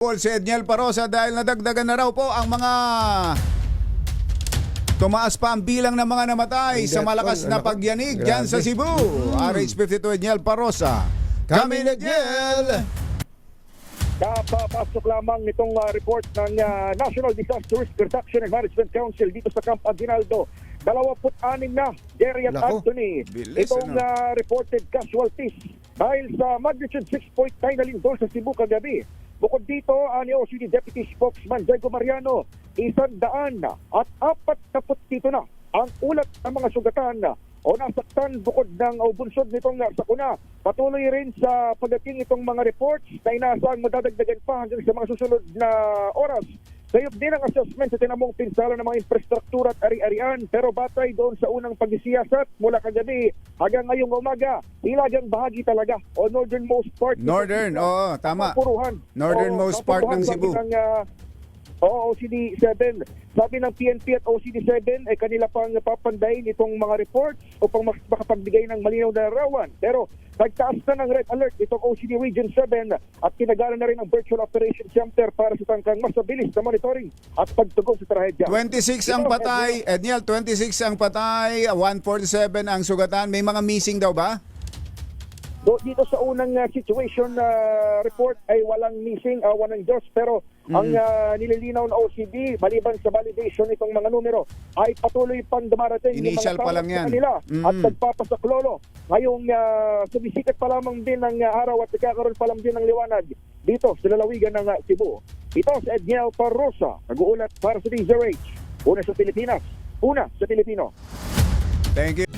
Paul si Edniel Parosa dahil nadagdagan na raw po ang mga tumaas pa ang bilang ng mga namatay sa malakas na ano? pagyanig dyan sa. Cebu. RH52 Edniel Parosa. Kami ni Edniel! Kapapasok lamang nitong uh, report ng uh, National Disaster Risk Reduction and Management Council dito sa Camp Aguinaldo. 26 na, Jerry at Nako, Anthony. bilis, Itong ano? uh, reported casualties dahil sa magnitude 6.9 na lindol sa Cebu kagabi. Bukod dito, ani OCD Deputy Spokesman Diego Mariano, isang daan at apat na dito na ang ulat ng mga sugatan o nasaktan bukod ng o bunsod nitong sakuna. Patuloy rin sa pagdating itong mga reports na inaasang madadagdagan pa hanggang sa mga susunod na oras. Sayop din ang assessment sa tinamong pinsala ng mga infrastruktura at ari-arian pero batay doon sa unang pagkisiyasat mula kagabi hanggang ngayong umaga, ilagang bahagi talaga o northernmost part. Northern, oo, tama. Kapuruhan. Northernmost part ng Cebu. ng, ah, Oo, OCD 7. Sabi ng PNP at OCD 7 ay kanila pang papandayin itong mga reports upang mak- makapagbigay ng malinaw na larawan. Pero nagtaas na ng red alert itong OCD Region 7 at kinagala na rin ang Virtual Operation Center para sa tangkang mas mabilis na monitoring at pagtugon sa trahedya. 26 ang patay. Edniel, 26 ang patay. 147 ang sugatan. May mga missing daw ba? Do, dito sa unang uh, situation na report ay walang missing, uh, walang Diyos. Pero ang uh, nililinaw ng OCD, maliban sa validation nitong mga numero, ay patuloy pang dumarating Initial yung mga pa lang yan. kanila Mm. at nagpapasaklolo. Ngayong uh, sumisikat pa lamang din ng uh, araw at nagkakaroon pa lang din ng liwanag dito sa lalawigan ng uh, Cebu. Ito si Edniel Parrosa, nag-uulat para sa DZRH. Una sa Pilipinas, una sa Pilipino. Thank you.